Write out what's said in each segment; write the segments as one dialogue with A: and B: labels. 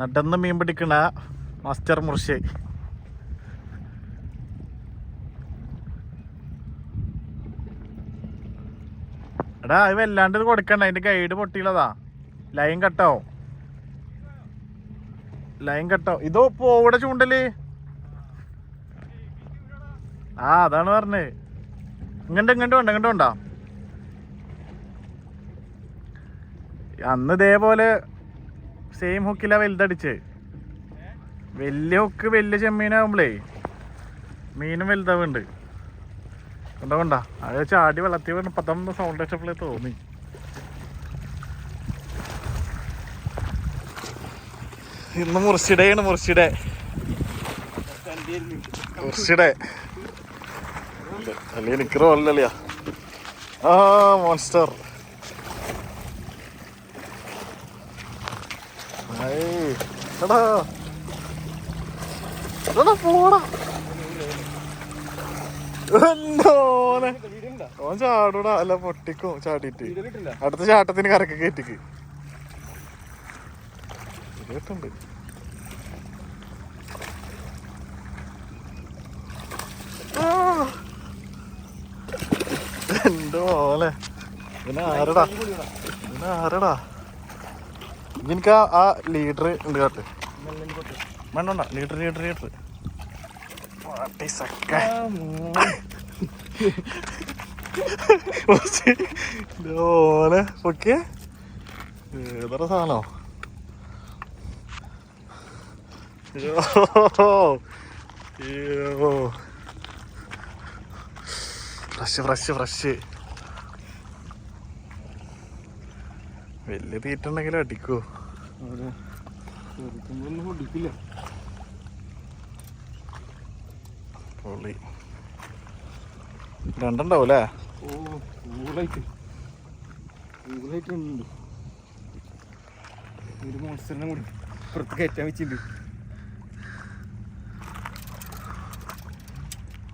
A: നടന്ന് മീൻ പിടിക്കണ മാസ്റ്റർ മുർഷേ എടാ അത് വല്ലാണ്ട് കൊടുക്കണ്ട. അതിന്റെ ഗൈഡ് പൊട്ടിയുള്ളതാ. ലൈൻ കട്ടോ ലൈൻ കട്ടോ ഇതോ പോവിടെ ചൂണ്ടൽ. ആ അതാണ് പറഞ്ഞത് ഇങ്ങോട്ട് ഇങ്ങോട്ട് വേണ്ട ഇങ്ങോട്ട് വേണ്ട. അന്ന് ഇതേപോലെ സെയിം ഹുക്കിലാ വലുതടിച്ച്. വലിയ ഹുക്ക് വലിയ ചെമ്മീനാകുമ്പളേ മീനും വലുതാവുണ്ട് കണ്ടോ കണ്ട? അത് ചാടി വെള്ളത്തിൽ വീണ് പത്തമ്പത് സൗണ്ട് വെച്ചപ്പോഴേ തോന്നി. ഇന്ന് മുറിച്ചിടയാണ് മുറിച്ചിടെ മുറിച്ചിടെ അല്ലെങ്കിൽ എനിക്ക് റോളില്ലല്ലേ ആ മോൺസ്റ്റർ എടാ. എടാ പോടാ. എന്തോനെ ഓൻ ചാടൂടാ. അല്ല പൊട്ടിക്കും. ചാടിയിട്ട്. അടുത്ത ചാട്ടത്തിന് കരക്ക് കയറ്റിക്ക് കേട്ടുണ്ട് എന്തോ പിന്നെ ആരടാ പിന്നെ ആരടാ എനിക്ക് ആ- ലീഡർ ഉണ്ട് കേട്ട്. വേണ്ട leader leader leader സാധനോ? Fresh fresh fresh. വലിയ തീറ്റ ഉണ്ടെങ്കിലും അടിക്കോ. പൊളി. രണ്ടുണ്ടാവും അല്ലേ
B: ഓ ഊളായിട്ട് ഊളായിട്ട് ഉണ്ട് ഒരു മോൺസ്റ്ററിനെ കൂടി പുറത്ത് കയറ്റാൻ വെച്ചിട്ടുണ്ട്.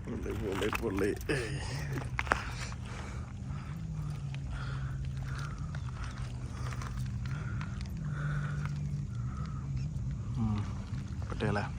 A: പൊള്ളി പൊള്ളി പൊള്ളി 对了。